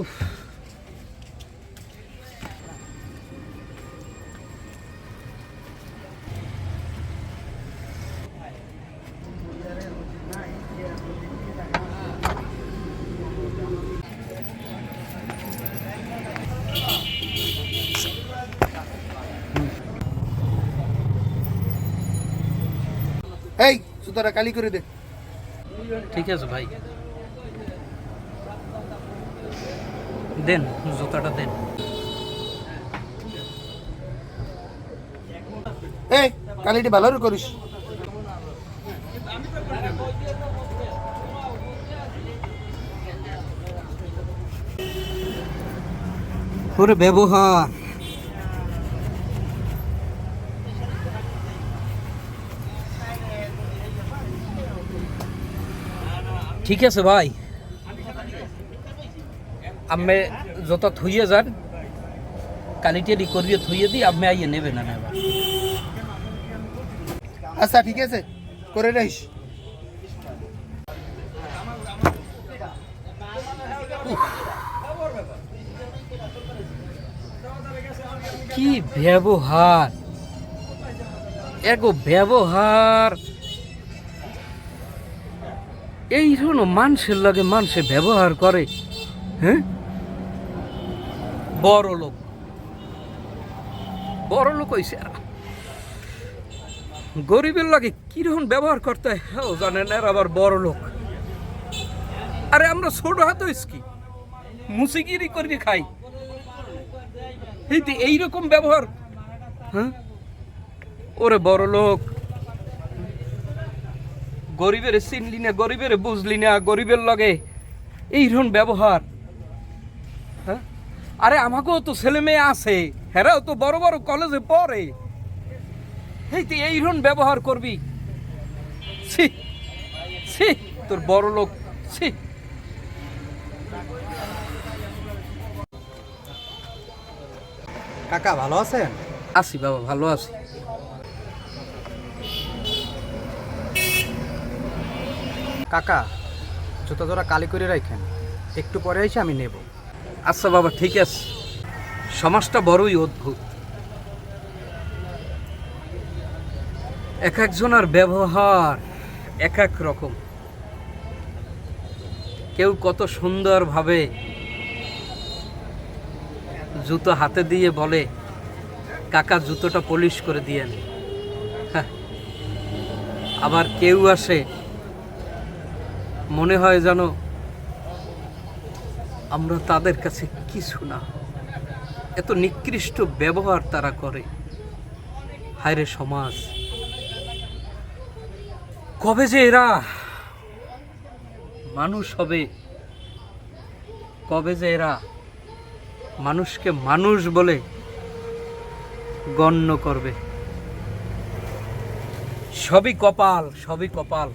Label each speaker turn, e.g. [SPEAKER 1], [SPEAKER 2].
[SPEAKER 1] উফ।
[SPEAKER 2] এই সুতরাং কালি করে দে।
[SPEAKER 1] ঠিক আছে ভাই। দেন জুতাটা দেন।
[SPEAKER 2] এই কালিটি ভালো করে করিস।
[SPEAKER 1] ওরে ব্যবহার। ঠিক আছে ভাই। আমি যত থুইয়ে যান কালিটিয়ারি করিয়ে থুইয়ে দিই আপনি আইয়ে নেবে না নেবা
[SPEAKER 2] আচ্ছা ঠিক আছে করে রাখিস।
[SPEAKER 1] কি ব্যবহার। এগো ব্যবহার। এই মানুষের লাগে মানুষে ব্যবহার করে হ্যাঁ? বড় লোক। বড় লোক এরা। গরিবের লাগে কীরকম ব্যবহার করতে হয় জানেন এর আবার বড় লোক। আরে, আমরা ছোট হাত কি? মুসিগিরি করে খাই। এই এইরকম ব্যবহার হ্যাঁ? ওরে বড় লোক। গরিবের চিনলি না, গরিবের বুঝলি না, গরিবের লগে এইরকম ব্যবহার হ্যাঁ? আরে আমাকেও তো ছেলে মেয়ে আছে হেরাও তো বড় বড় কলেজে পড়ে। এই তুই এইরকম ব্যবহার করবি? ছি ছি তোর বড় লোক ছি।
[SPEAKER 3] কাকা ভালো আছেন?
[SPEAKER 1] আছি বাবা ভালো আছি।
[SPEAKER 3] কাকা জুতা জোড়া কালি করে রাখেন। একটু পরে এসে আমি নেব।
[SPEAKER 1] আচ্ছা বাবা, ঠিক আছে। সমাজটা বড়ই অদ্ভুত। এক একজনের ব্যবহার এক এক রকম। কেউ কত সুন্দরভাবে জুতো হাতে দিয়ে বলে, কাকা, জুতোটা পলিশ করে দিয়েন হ্যাঁ। আবার কেউ আসে, মনে হয় যেন আমরা তাদের কাছে কিছু না। এত নিকৃষ্ট ব্যবহার তারা করে। হায়রে সমাজ। কবে যে এরা মানুষ হবে, কবে যে এরা মানুষকে মানুষ বলে গণ্য করবে। সবই কপাল সবই কপাল।